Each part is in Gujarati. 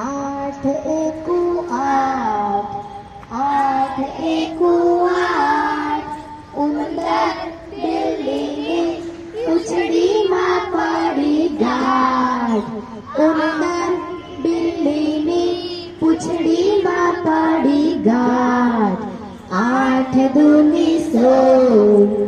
આઠ એકુ આઠ આઠ એકુ આઠ ઉંદર બિલ્લીની ઉછડીમાં પડી ગાંઠ ઉંદર બિલ્લીની પૂંછડીમાં પડી ગાંઠ આઠ દુની સોળ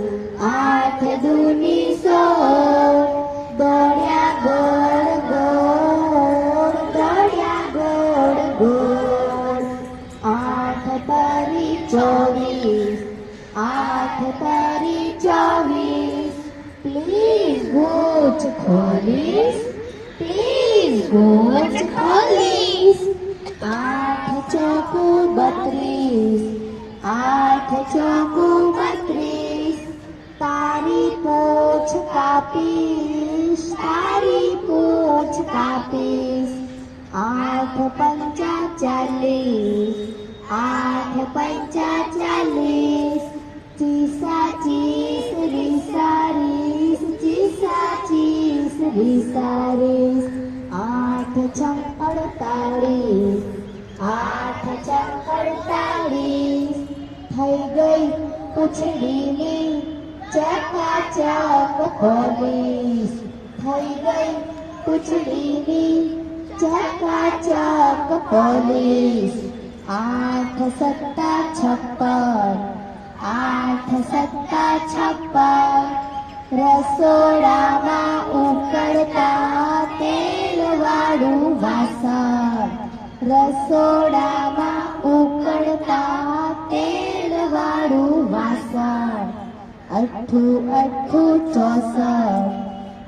તારી ચોવીસ આઠ તારી ચોવીસ પ્લીઝ ગોચ ખોલીશ પ્લીઝ ગોચ ખોલીશ આઠ ચોકુ બત્રીસ આઠ ચોકુ બત્રીસ તારી પૂછ કાપીશ તારી પૂછ કાપીશ આઠ પંચા ચાલીસ આઠ પંચા ચાલીસ ચીસા ચીસ રીસા રીસ ચીસા ચીસ રીસા રીસ આઠ છમ અડતાળીસ આઠ છમ અડતાળીસ થઈ ગઈ પૂછડીની ચકાચક પોલીસ થઈ ગઈ પૂછડીની ચકાચક પોલીસ આઠ સત્તા છપ્પન આઠ સત્તા છપ્પન રસોડામાં ઉકળતા તેલ વાળું વાસણ રસોડામાં ઉકળતા તેલ વાળું વાસણ અઠ્ઠું અઠ્ઠું ચોસઠ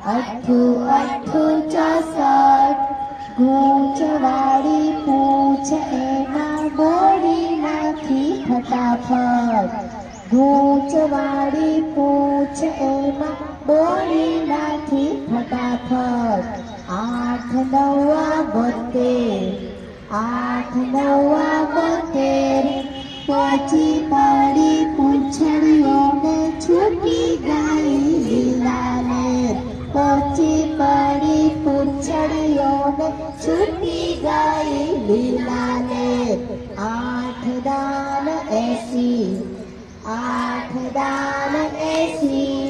અઠ્ઠું અઠ્ઠું ચોસઠ ગૂંચવાળી પૂછ એ ફટાફટ ગૂંચવાળી પૂછ એમાં બોળી નાખી ફટાફટ આઠ નવા બોતેર આઠ નવા બોતેર પહોંચી પડી પૂંછડીઓને છૂટી ગઈ લીલાને પહોંચી પડી પૂંછડીઓને છૂટી ગઈ લીલાને આઠ દાન AC. I put down an AC.